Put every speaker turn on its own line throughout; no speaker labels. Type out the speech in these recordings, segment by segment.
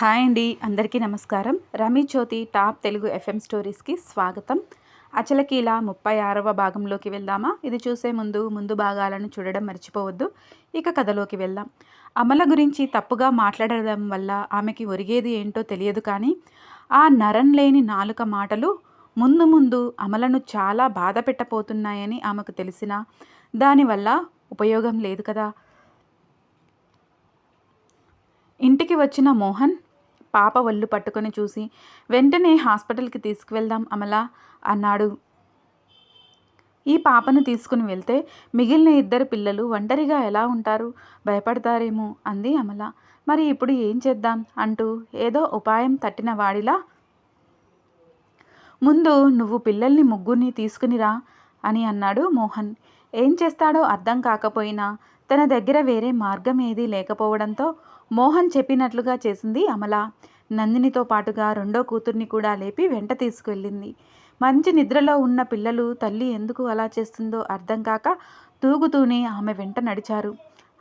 Hi అండి అందరికీ నమస్కారం. Rami Jyoti top Telugu F M స్టోరీస్కి స్వాగతం. అచలకీల ముప్పై ఆరవ భాగంలోకి వెళ్దామా? ఇది చూసే ముందు ముందు భాగాలను చూడడం మర్చిపోవద్దు. ఇక కథలోకి వెళ్దాం. అమల గురించి తప్పుగా మాట్లాడడం వల్ల ఆమెకి ఒరిగేది ఏంటో తెలియదు కానీ ఆ నరం లేని నాలుక మాటలు ముందు ముందు అమలను చాలా బాధ పెట్టబోతున్నాయని ఆమెకు తెలిసిన దానివల్ల ఉపయోగం లేదు కదా. ఇంటికి వచ్చిన మోహన్ పాప ఒళ్ళు పట్టుకొని చూసి వెంటనే హాస్పిటల్కి తీసుకువెళ్దాం అమల అన్నాడు. ఈ పాపను తీసుకుని వెళ్తే మిగిలిన ఇద్దరు పిల్లలు ఒంటరిగా ఎలా ఉంటారు? భయపడతారేమో అంది అమల. మరి ఇప్పుడు ఏం చేద్దాం? అంటూ ఏదో ఉపాయం తట్టిన వాడిలా ముందు నువ్వు పిల్లల్ని ముగ్గురిని తీసుకునిరా అని అన్నాడు మోహన్. ఏం చేస్తాడో అర్థం కాకపోయినా తన దగ్గర వేరే మార్గం ఏదీ లేకపోవడంతో మోహన్ చెప్పినట్లుగా చేసింది అమల. నందినితో పాటుగా రెండో కూతుర్ని కూడా లేపి వెంట తీసుకువెళ్ళింది మంచి నిద్రలో ఉన్న పిల్లలు తల్లి ఎందుకు అలా చేస్తుందో అర్థం కాక తూగుతూనే ఆమె వెంట నడిచారు.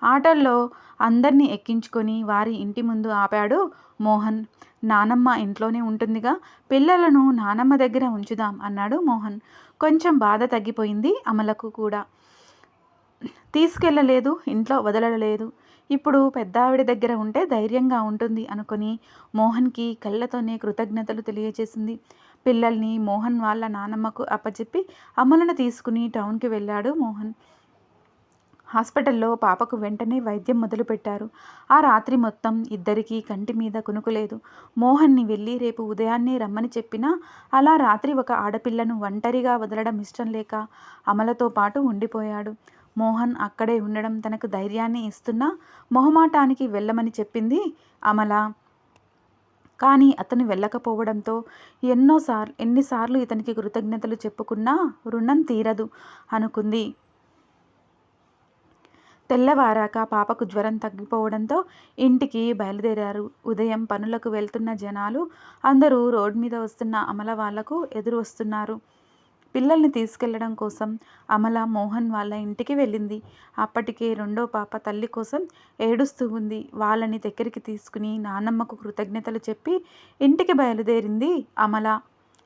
ఆటల్లో అందరినీ ఎక్కించుకొని వారి ఇంటి ముందు ఆపాడు మోహన్. నానమ్మ ఇంట్లోనే ఉంటుందిగా పిల్లలను నానమ్మ దగ్గర ఉంచుదాం అన్నాడు మోహన్. కొంచెం బాధ తగ్గిపోయింది అమలకు కూడా. తీసుకెళ్ళలేదు ఇంట్లో వదలలేదు. ఇప్పుడు పెద్దావిడ దగ్గర ఉంటే ధైర్యంగా ఉంటుంది అనుకుని మోహన్కి కళ్ళతోనే కృతజ్ఞతలు తెలియజేసింది పిల్లల్ని మోహన్ వాళ్ళ నానమ్మకు అప్పచెప్పి అమలను తీసుకుని టౌన్కి వెళ్ళాడు మోహన్. హాస్పిటల్లో పాపకు వెంటనే వైద్యం మొదలుపెట్టారు. ఆ రాత్రి మొత్తం ఇద్దరికీ కంటి మీద కునుకులేదు మోహన్ని వెళ్ళి రేపు ఉదయాన్నే రమ్మని చెప్పినా అలా రాత్రి ఒక ఆడపిల్లను ఒంటరిగా వదలడం ఇష్టం లేక అమలతో పాటు ఉండిపోయాడు. మోహన్ అక్కడే ఉండడం తనకు ధైర్యాన్ని ఇస్తున్నా మొహమాటానికి వెళ్ళమని చెప్పింది అమల. కానీ అతను వెళ్ళకపోవడంతో ఎన్నోసార్లు ఎన్నిసార్లు ఇతనికి కృతజ్ఞతలు చెప్పుకున్నా రుణం తీరదు అనుకుంది. తెల్లవారాక పాపకు జ్వరం తగ్గిపోవడంతో ఇంటికి బయలుదేరారు. ఉదయం పనులకు వెళ్తున్న జనాలు అందరూ రోడ్ మీద వస్తున్న అమల వాళ్ళకు ఎదురు వస్తున్నారు. పిల్లల్ని తీసుకెళ్ళడం కోసం అమల మోహన్ వాళ్ళ ఇంటికి వెళ్ళింది. అప్పటికే రెండో పాప తల్లి కోసం ఏడుస్తూ ఉంది. వాళ్ళని దగ్గరికి తీసుకుని నానమ్మకు కృతజ్ఞతలు చెప్పి ఇంటికి బయలుదేరింది అమల.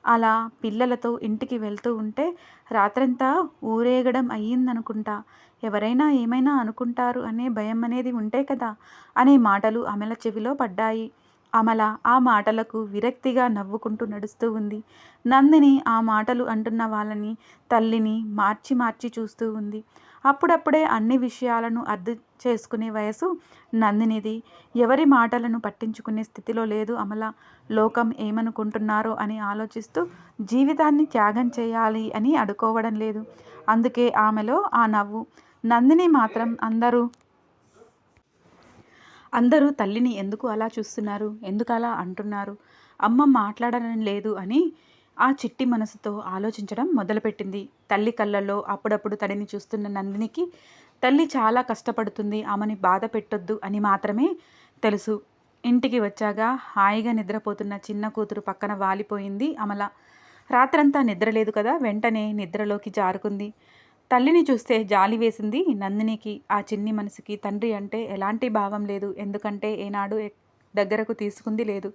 అలా పిల్లలతో ఇంటికి వెళ్తూ ఉంటే రాత్రంతా ఊరేగడం అయ్యిందనుకుంటా. ఎవరైనా ఏమైనా అనుకుంటారు అనే భయం అనేది ఉంటే కదా అనే మాటలు అమల చెవిలో పడ్డాయి. అమల ఆ మాటలకు విరక్తిగా నవ్వుకుంటూ నడుస్తూ ఉంది. నందిని ఆ మాటలు అంటున్న వాళ్ళని తల్లిని మార్చి మార్చి చూస్తూ ఉంది. అప్పుడప్పుడే అన్ని విషయాలను అర్థం చేసుకునే వయసు నందినిది. ఎవరి మాటలను పట్టించుకునే స్థితిలో లేదు అమల. లోకం ఏమనుకుంటున్నారో అని ఆలోచిస్తూ జీవితాన్ని త్యాగం చేయాలి అని అడుకోవడం లేదు. అందుకే ఆమెలో ఆ నవ్వు. నందిని మాత్రం అందరూ అందరూ తల్లిని ఎందుకు అలా చూస్తున్నారు? ఎందుకు అలా అంటున్నారు? అమ్మ మాట్లాడడం లేదు అని ఆ చిట్టి మనసుతో ఆలోచించడం మొదలుపెట్టింది. తల్లి కళ్ళల్లో అప్పుడప్పుడు తడిని చూస్తున్న నందినికి తల్లి చాలా కష్టపడుతుంది ఆమెని బాధ పెట్టొద్దు అని మాత్రమే తెలుసు. ఇంటికి వచ్చాక హాయిగా నిద్రపోతున్న చిన్న కూతురు పక్కన వాలిపోయింది అమల. రాత్రంతా నిద్రలేదు కదా వెంటనే నిద్రలోకి జారుకుంది. తల్లిని చూస్తే జాలి వేసింది నందినికి ఆ చిన్ని మనసుకి తండ్రి అంటే ఎలాంటి భావం లేదు. ఎందుకంటే ఏనాడు దగ్గరకు తీసుకుంది లేదు.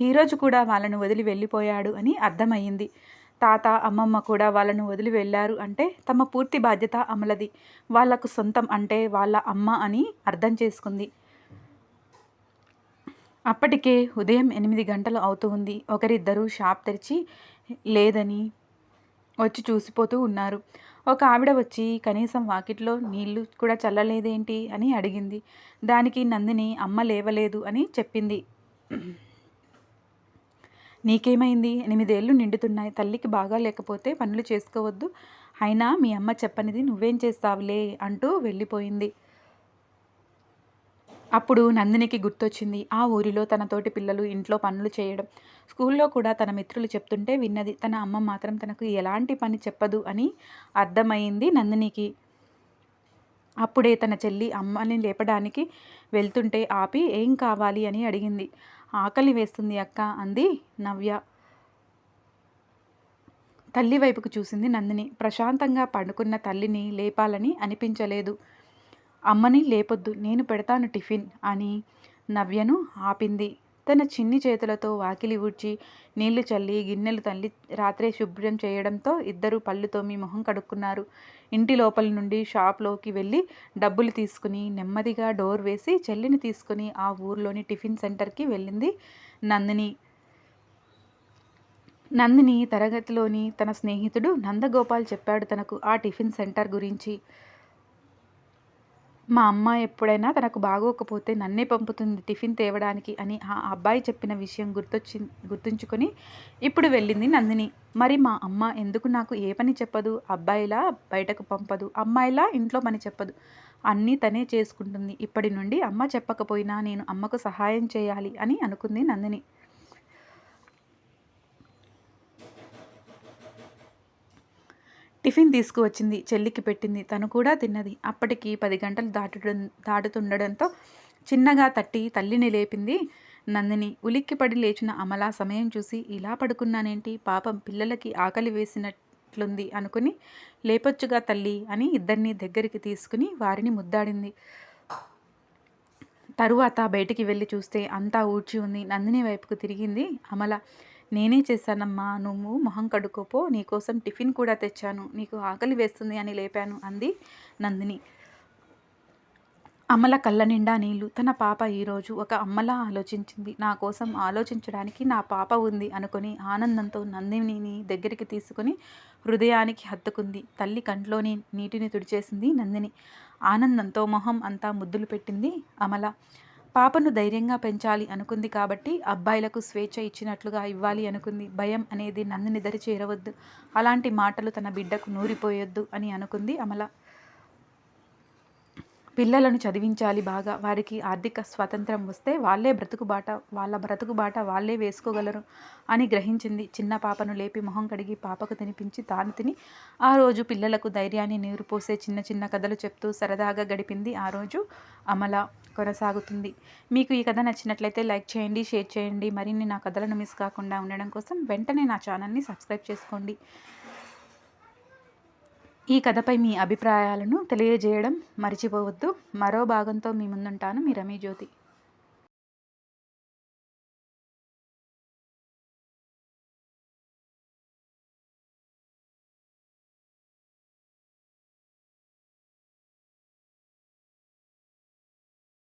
ఈరోజు కూడా వాళ్ళను వదిలి వెళ్ళిపోయాడు అని అర్థమయ్యింది. తాత అమ్మమ్మ కూడా వాళ్ళను వదిలి వెళ్ళారు అంటే తమ పూర్తి బాధ్యత అమలది. వాళ్ళకు సొంతం అంటే వాళ్ళ అమ్మ అని అర్థం చేసుకుంది. అప్పటికే ఉదయం ఎనిమిది గంటలు అవుతూ ఉంది. ఒకరిద్దరూ షాప్ తెరిచి లేదని వచ్చి చూసిపోతూ ఉన్నారు. ఒక ఆవిడ వచ్చి కనీసం వాకిట్లో నీళ్ళు కూడా చల్లలేదేంటి? అని అడిగింది. దానికి నందిని అమ్మ లేవలేదు అని చెప్పింది. నీకేమైంది? ఎనిమిదేళ్ళు నిండుతున్నాయి. తల్లికి బాగా లేకపోతే పనులు చేసుకోవద్దు. అయినా మీ అమ్మ చెప్పనిది నువ్వేం చేస్తావులే అంటూ వెళ్ళిపోయింది. అప్పుడు నందినికి గుర్తొచ్చింది ఆ ఊరిలో తన తోటి పిల్లలు ఇంట్లో పనులు చేయడం. స్కూల్లో కూడా తన మిత్రులు చెప్తుంటే విన్నది తన అమ్మ మాత్రం తనకు ఎలాంటి పని చెప్పదు అని అర్థమైంది నందినికి. అప్పుడే తన చెల్లి అమ్మని లేపడానికి వెళ్తుంటే ఆపి ఏం కావాలి? అని అడిగింది. ఆకలి వేస్తుంది అక్క అంది నవ్య. తల్లి వైపుకు చూసింది నందిని. ప్రశాంతంగా పడుకున్న తల్లిని లేపాలని అనిపించలేదు. అమ్మని లేపొద్దు నేను పెడతాను టిఫిన్ అని నవ్యను ఆపింది. తన చిన్ని చేతులతో వాకిలి ఊడ్చి నీళ్ళు చల్లి గిన్నెలు తల్లి రాత్రే శుభ్రం చేయడంతో ఇద్దరు పళ్ళు తోమి మొహం కడుక్కున్నారు. ఇంటి లోపల నుండి షాప్లోకి వెళ్ళి డబ్బులు తీసుకుని నెమ్మదిగా డోర్ వేసి చెల్లిని తీసుకుని ఆ ఊర్లోని టిఫిన్ సెంటర్కి వెళ్ళింది నందిని. నందిని తరగతిలోని తన స్నేహితుడు నందగోపాల్ చెప్పాడు తనకు ఆ టిఫిన్ సెంటర్ గురించి. మా అమ్మ ఎప్పుడైనా తనకు బాగోకపోతే నన్నే పంపుతుంది టిఫిన్ తేవడానికి అని ఆ అబ్బాయి చెప్పిన విషయం గుర్తొచ్చి గుర్తుంచుకొని ఇప్పుడు వెళ్ళింది నందిని. మరి మా అమ్మ ఎందుకు నాకు ఏ పని చెప్పదు? అబ్బాయిలా బయటకు పంపదు. అమ్మాయిలా ఇంట్లో పని చెప్పదు. అన్నీ తనే చేసుకుంటుంది. ఇప్పటి నుండి అమ్మ చెప్పకపోయినా నేను అమ్మకు సహాయం చేయాలి అని అనుకుంది నందిని. టిఫిన్ తీసుకువచ్చింది చెల్లికి పెట్టింది. తను కూడా తిన్నది. అప్పటికి పది గంటలు దాటు దాటుతుండడంతో చిన్నగా తట్టి తల్లిని లేపింది నందిని. ఉలిక్కిపడి లేచిన అమల సమయం చూసి ఇలా పడుకున్నానేంటి? పాపం పిల్లలకి ఆకలి వేసినట్లుంది అనుకుని లేపొచ్చుగా తల్లి అని ఇద్దరిని దగ్గరికి తీసుకుని వారిని ముద్దాడింది. తరువాత బయటికి వెళ్ళి చూస్తే అంతా ఊడ్చి ఉంది. నందిని వైపుకు తిరిగింది అమల. నేనే చేశానమ్మా నువ్వు మొహం కడుక్కోపో నీకోసం టిఫిన్ కూడా తెచ్చాను నీకు ఆకలి వేస్తుంది అని లేపాను అంది నందిని. అమల కళ్ళ నిండా నీళ్ళు. తన పాప ఈరోజు ఒక అమ్మలా ఆలోచించింది. నా కోసం ఆలోచించడానికి నా పాప ఉంది అనుకుని ఆనందంతో నందినిని దగ్గరికి తీసుకుని హృదయానికి హత్తుకుంది. తల్లి కంట్లోని నీటిని తుడిచేసింది నందిని. ఆనందంతో మొహం అంతా ముద్దులు పెట్టింది అమల. పాపను ధైర్యంగా పెంచాలి అనుకుంది కాబట్టి అబ్బాయిలకు స్వేచ్ఛ ఇచ్చినట్లుగా ఇవ్వాలి అనుకుంది. భయం అనేది నందిని దరి చేరవద్దు. అలాంటి మాటలు తన బిడ్డకు నూరిపోయొద్దు అని అనుకుంది అమల. పిల్లలను చదివించాలి బాగా వారికి ఆర్థిక స్వాతంత్రం వస్తే వాళ్ళే బ్రతుకుబాట వాళ్ళ బ్రతుకుబాట వాళ్ళే వేసుకోగలరు అని గ్రహించింది. చిన్న పాపను లేపి మొహం కడిగి పాపకు తినిపించి తాను తిని ఆ రోజు పిల్లలకు ధైర్యాన్ని నీరు పోసే చిన్న చిన్న కథలు చెప్తూ సరదాగా గడిపింది ఆ రోజు అమల కొనసాగుతుంది. మీకు ఈ కథ నచ్చినట్లయితే లైక్ చేయండి షేర్ చేయండి. మరిన్ని నా కథలను మిస్ కాకుండా ఉండడం కోసం వెంటనే నా ఛానల్ని సబ్స్క్రైబ్ చేసుకోండి. ఈ కథపై మీ అభిప్రాయాలను తెలియజేయడం మర్చిపోవద్దు. మరో భాగంతో మీ ముందుంటాను. మీ రమీ జ్యోతి